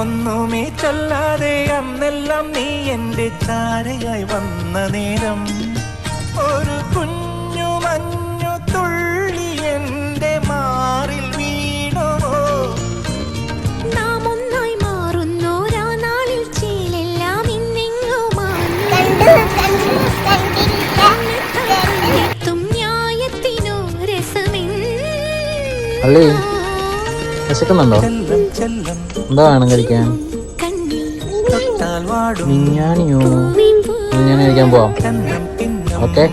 ഒന്നുമേ ചൊല്ലാതെ അന്നെല്ലാം നീ എന്റെ ചാരയായി വന്ന നേരം. ഒരു കുഞ്ഞു മഞ്ഞു തുള്ളി എന്റെ മാറിൽ വീണോ നാം ഒന്നായി മാറുന്നോരാ നാളിൽ ചീലെല്ലാം ഇന്നിങ്ങു കണ്ടു കണ്ടു കണ്ടില്ല. എത്തും ന്യായത്തിനു രസമെന്ന്. അല്ലേ? വിശക്കുന്നുണ്ടോ? എന്താ വേണം കഴിക്കാൻ? കണ്ണിൽ തൊട്ടാൽ വാടും മിഞ്ഞാണിയോ? മിഞ്ഞാണി കഴിക്കാൻ പോവാം. ഓക്കെ.